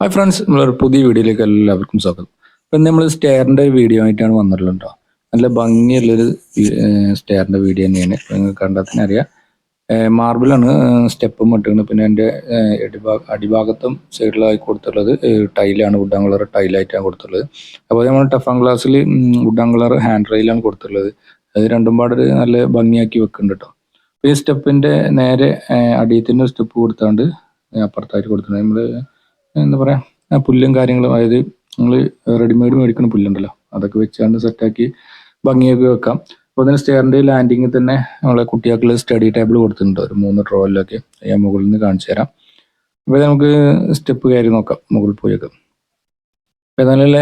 Hi friends നമ്മളൊരു പുതിയ വീഡിയോയിലേക്ക് എല്ലാവർക്കും സ്വാഗതം. ഇപ്പം നമ്മൾ സ്റ്റെയറിന്റെ വീഡിയോ ആയിട്ടാണ് വന്നിട്ടുള്ളത് നല്ല ഭംഗിയുള്ളൊരു സ്റ്റെയറിന്റെ വീഡിയോ തന്നെയാണ്. ഇപ്പം നിങ്ങൾ കണ്ടാൽ തന്നെ അറിയാം. മാർബിളാണ് സ്റ്റെപ്പും ഇട്ടിട്ടുണ്ട് പിന്നെ എന്റെ അടിഭാഗ അടിഭാഗത്തും സൈഡിലായി കൊടുത്തുള്ളത് ടൈലാണ് വുഡൻ കളർ ടൈലായിട്ടാണ് കൊടുത്തുള്ളത് അപ്പോൾ നമ്മൾ ടഫാൻ ഗ്ലാസ്സിൽ വുഡൻ കളർ ഹാൻഡ് റെയിലാണ് കൊടുത്തുള്ളത് അത് രണ്ടും പാടൊരു നല്ല ഭംഗിയാക്കി വെക്കുന്നുണ്ട് കേട്ടോ അപ്പോൾ ഈ സ്റ്റെപ്പിന്റെ നേരെ അടിയത്തിന്റെ സ്റ്റെപ്പ് കൊടുത്താണ്ട് അപ്പുറത്തായിട്ട് കൊടുത്തിട്ടുണ്ട്. നമ്മൾ എന്താ പറയുക പുല്ലും കാര്യങ്ങളും അതായത് നിങ്ങൾ റെഡിമെയ്ഡ് മേടിക്കുന്ന പുല്ലുണ്ടല്ലോ അതൊക്കെ വെച്ചാണ്ട് സെറ്റാക്കി ഭംഗിയൊക്കെ വെക്കാം. അപ്പോൾ തന്നെ സ്റ്റെയറിന്റെ ലാൻഡിങ്ങിൽ തന്നെ നമ്മളെ കുട്ടികൾക്കുള്ള സ്റ്റഡി ടേബിൾ കൊടുത്തിട്ടുണ്ട്. ഒരു മൂന്ന് ഡ്രോയിലൊക്കെ ഞാൻ മുകളിൽ നിന്ന് കാണിച്ചു തരാം. അപ്പോൾ നമുക്ക് സ്റ്റെപ്പ് കയറി നോക്കാം മുകളിൽ പോയൊക്കെ അപ്പോൾ നല്ല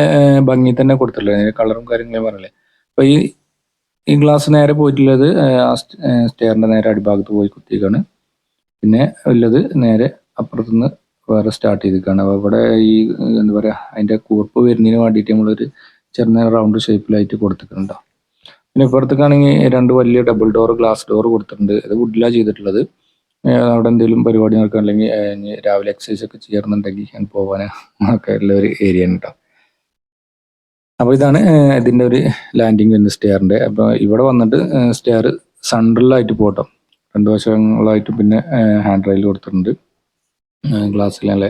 ഭംഗി തന്നെ കൊടുത്തിട്ടുള്ളത്. അതിന്റെ കളറും കാര്യങ്ങളും പറഞ്ഞില്ലേ. അപ്പോൾ ഈ ഈ ഗ്ലാസ് നേരെ പോയിട്ടുള്ളത് ആ സ്റ്റെയറിന്റെ നേരെ അടിഭാഗത്ത് പോയി കുത്തിയേക്കാണ്. പിന്നെ ഉള്ളത് നേരെ അപ്പുറത്തുനിന്ന് വേറെ സ്റ്റാർട്ട് ചെയ്തിരിക്കുകയാണ്. അപ്പോൾ ഇവിടെ ഈ എന്താ പറയുക അതിന്റെ കൂർപ്പ് വരുന്നതിന് വേണ്ടിയിട്ട് നമ്മളൊരു ചെറിയ റൗണ്ട് ഷേപ്പിലായിട്ട് കൊടുത്തിട്ടുണ്ട്. പിന്നെ ഇപ്പുറത്തേക്കാണെങ്കിൽ രണ്ട് വലിയ ഡബിൾ ഡോർ ഗ്ലാസ് ഡോർ കൊടുത്തിട്ടുണ്ട്. ഇത് വുഡിലാണ് ചെയ്തിട്ടുള്ളത്. അവിടെ എന്തെങ്കിലും പരിപാടി നടക്കുക അല്ലെങ്കിൽ രാവിലെ എക്സസൈസ് ഒക്കെ ചെയ്യണമെന്നുണ്ടെങ്കിൽ ഞാൻ പോകാൻ ഒക്കെ ഉള്ള ഒരു ഏരിയ കേട്ടോ അപ്പോൾ ഇതാണ് ഇതിന്റെ ഒരു ലാൻഡിങ് വരുന്ന സ്റ്റെയറിന്റെ അപ്പോൾ ഇവിടെ വന്നിട്ട് സ്റ്റെയർ സെൻട്രലായിട്ട് പോട്ടോ രണ്ട് വശങ്ങളായിട്ട് പിന്നെ ഹാൻഡ് റെയിൽ കൊടുത്തിട്ടുണ്ട്. ഗ്ലാസ്സിൽ നല്ല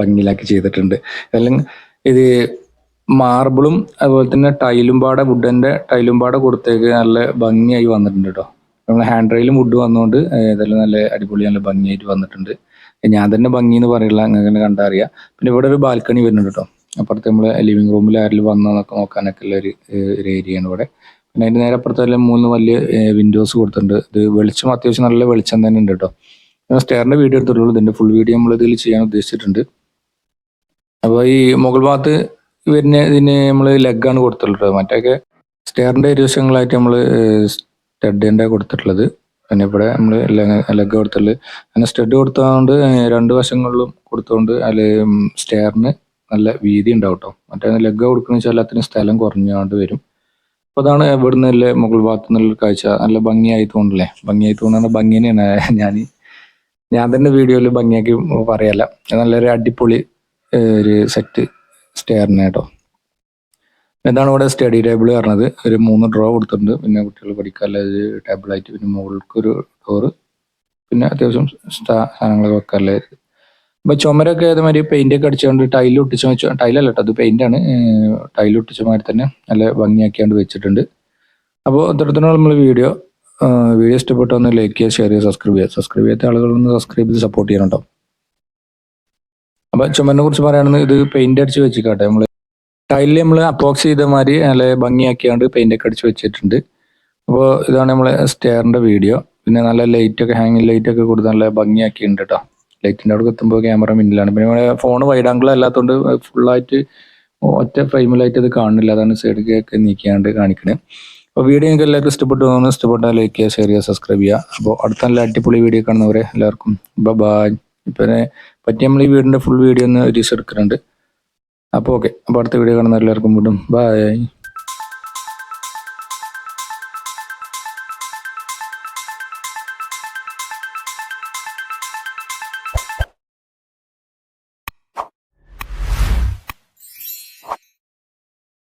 ഭംഗിയിലാക്കി ചെയ്തിട്ടുണ്ട്. അല്ലെങ്കിൽ ഇത് മാർബിളും അതുപോലെ തന്നെ ടൈലും പാടെ വുഡിന്റെ ടൈലും പാടെ കൊടുത്തേക്ക് നല്ല ഭംഗിയായി വന്നിട്ടുണ്ട് കേട്ടോ നമ്മൾ ഹാൻഡ് റെയിലും വുഡ് വന്നുകൊണ്ട് ഇതെല്ലാം നല്ല അടിപൊളി നല്ല ഭംഗിയായിട്ട് വന്നിട്ടുണ്ട്. ഞാൻ തന്നെ ഭംഗി എന്ന് പറയില്ല അങ്ങനെ കണ്ടാൽ അറിയാം. പിന്നെ ഇവിടെ ഒരു ബാൽക്കണി വരുന്നുണ്ട് കേട്ടോ അപ്പുറത്ത് നമ്മൾ ലിവിംഗ് റൂമിൽ ആരെങ്കിലും വന്നൊക്കെ നോക്കാനൊക്കെ ഉള്ള ഒരു ഏരിയ ആണ് ഇവിടെ. പിന്നെ അതിന്റെ നേരെ അപ്പുറത്തെല്ലാം മൂന്ന് വലിയ വിൻഡോസ് കൊടുത്തിട്ടുണ്ട്. ഇത് വെളിച്ചം അത്യാവശ്യം നല്ല വെളിച്ചം തന്നെ ഉണ്ട് കേട്ടോ സ്റ്റെയറിന്റെ വീഡിയോ എടുത്തിട്ടുള്ളൂ. ഇതിന്റെ ഫുൾ വീഡിയോ നമ്മൾ ഇതിൽ ചെയ്യാൻ ഉദ്ദേശിച്ചിട്ടുണ്ട്. അപ്പോൾ ഈ മുകൾ ഭാഗത്ത് വരുന്ന ഇതിന് നമ്മൾ ലെഗാണ് കൊടുത്തിട്ടുള്ളത്. മറ്റൊക്കെ സ്റ്റെയറിന്റെ ഇരുവശങ്ങളായിട്ട് നമ്മൾ സ്റ്റഡിന്റെ കൊടുത്തിട്ടുള്ളത്. പിന്നെ ഇവിടെ നമ്മൾ ലെഗ് കൊടുത്തിട്ടുള്ളത്. അങ്ങനെ സ്റ്റഡ് കൊടുത്തതുകൊണ്ട് രണ്ട് വശങ്ങളിലും കൊടുത്തുകൊണ്ട് അതിൽ സ്റ്റെയറിന് നല്ല വീതി ഉണ്ടാവും കേട്ടോ മറ്റേ ലെഗ് കൊടുക്കുന്ന വെച്ചാൽ അതിന് സ്ഥലം കുറഞ്ഞുകൊണ്ട് വരും. അപ്പോൾ അതാണ് ഇവിടുന്ന് മുകൾ ഭാഗത്ത് നിന്നുള്ള കാഴ്ച. നല്ല ഭംഗിയായി തോന്നുന്നില്ലേ? ഭംഗിയായി തോന്നുന്ന ഭംഗി തന്നെയാണ് ഞാൻ ഞാൻ തന്നെ വീഡിയോയിൽ ഭംഗിയാക്കി പറയല്ല. നല്ലൊരു അടിപൊളി ഒരു സെറ്റ് സ്റ്റെയറിന് കേട്ടോ. ഇതാണ് ഇവിടെ സ്റ്റഡി ടേബിൾ പറഞ്ഞത്. ഒരു മൂന്ന് ഡ്രോ കൊടുത്തിട്ടുണ്ട്. പിന്നെ കുട്ടികൾ പഠിക്കാനുള്ള ഒരു ടേബിളായിട്ട് പിന്നെ മുകൾക്ക് ഒരു ഡോറ് പിന്നെ അത്യാവശ്യം സാധനങ്ങളൊക്കെ വെക്കാനുള്ള ഇപ്പൊ ചുമരൊക്കെ അതേമാതിരി പെയിന്റ് ഒക്കെ അടിച്ചുകൊണ്ട് ടൈൽ ഒട്ടിച്ച് വെച്ചു ടൈലല്ല കേട്ടോ അത് ആണ്. ടൈൽ ഒട്ടിച്ച മാതിരി തന്നെ നല്ല ഭംഗിയാക്കിയാണ്ട് വെച്ചിട്ടുണ്ട്. അപ്പോൾ ഇത്തരത്തിലുള്ള നമ്മൾ വീഡിയോ വീഡിയോ ഇഷ്ടപ്പെട്ട ഒന്ന് ലൈക്ക് ചെയ്യുക ഷെയർ ചെയ്യുക സബ്സ്ക്രൈബ് ചെയ്യുക. സബ്സ്ക്രൈബ് ചെയ്യാത്ത ആളുകളൊന്ന് സബ്സ്ക്രൈബ് ചെയ്ത് സപ്പോർട്ട് ചെയ്യണം അപ്പൊ ചുമന്നെ കുറിച്ച് പറയുകയാണെങ്കിൽ ഇത് പെയിന്റ് അടിച്ച് വെച്ചിക്കാട്ടെ. നമ്മൾ ടൈലിൽ നമ്മൾ അപ്പോക്സ് ചെയ്ത മാതിരി നല്ല ഭംഗിയാക്കിയാണ്ട് പെയിന്റ് ഒക്കെ അടിച്ച് വെച്ചിട്ടുണ്ട്. അപ്പോൾ ഇതാണ് നമ്മളെ സ്റ്റെയറിന്റെ വീഡിയോ പിന്നെ നല്ല ലൈറ്റ് ഒക്കെ ഹാങ്ങിങ് ലൈറ്റ് ഒക്കെ കൊടുത്ത് നല്ല ഭംഗിയാക്കിയിട്ടുണ്ട് കേട്ടോ ലൈറ്റിന്റെ അവിടെ എത്തുമ്പോൾ ക്യാമറ മിന്നിലാണ്. പിന്നെ നമ്മുടെ ഫോൺ വൈഡ് ആംഗിൾ അല്ലാത്തതുകൊണ്ട് ഫുള്ളായിട്ട് ഒറ്റ ഫ്രെയിമിലായിട്ട് ഇത് കാണുന്നില്ല. അതാണ് സൈഡിലേക്ക് നീക്കിയാണ്ട് കാണിക്കണേ. അപ്പോൾ വീഡിയോ നിങ്ങൾക്ക് എല്ലാവർക്കും ഇഷ്ടപ്പെട്ടു തോന്നുന്നു ഇഷ്ടപ്പെട്ടാൽ ലൈക്ക് ചെയ്യുക ഷെയർ ചെയ്യുക സബ്സ്ക്രൈബ് ചെയ്യുക. അപ്പോൾ അടുത്ത നല്ല അടിപൊളി വീഡിയോ കാണുന്നവരെ എല്ലാവർക്കും ബായ് ഇപ്പം പറ്റി നമ്മൾ ഈ വീടിന്റെ ഫുൾ വീഡിയോ ഒന്ന് രീസ് എടുക്കുന്നുണ്ട്. അപ്പോൾ ഓക്കെ അപ്പോൾ അടുത്ത വീഡിയോ കാണുന്ന എല്ലാവർക്കും വീണ്ടും ബായ്